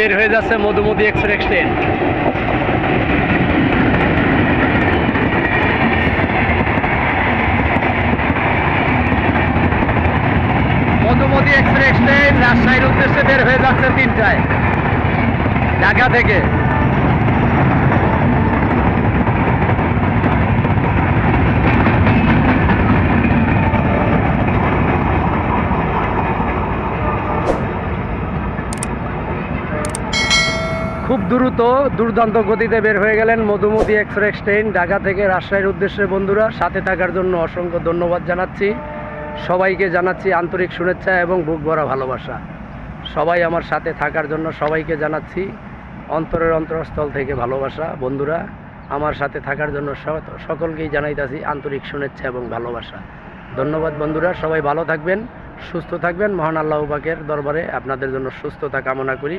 বের হয়ে যাচ্ছে Madhumati express train. Madhumati express train রাজশাহীর উদ্দেশ্যে বের হয়ে যাচ্ছে তিনটায়। ঢাকা থেকে খুব দ্রুত দুর্দান্ত গতিতে বের হয়ে গেলেন মধুমতি এক্সপ্রেস ট্রেন ঢাকা থেকে রাজশাহীর উদ্দেশ্যে। বন্ধুরা, সাথে থাকার জন্য অসংখ্য ধন্যবাদ জানাচ্ছি। সবাইকে জানাচ্ছি আন্তরিক শুভেচ্ছা এবং বুক ভরা ভালোবাসা। সবাই আমার সাথে থাকার জন্য সবাইকে জানাচ্ছি অন্তরের অন্তরস্থল থেকে ভালোবাসা। বন্ধুরা, আমার সাথে থাকার জন্য সকলকেই জানাইতাছি আন্তরিক শুভেচ্ছা এবং ভালোবাসা। ধন্যবাদ বন্ধুরা, সবাই ভালো থাকবেন, সুস্থ থাকবেন। মহান আল্লাহ পাকের দরবারে আপনাদের জন্য সুস্থতা কামনা করি।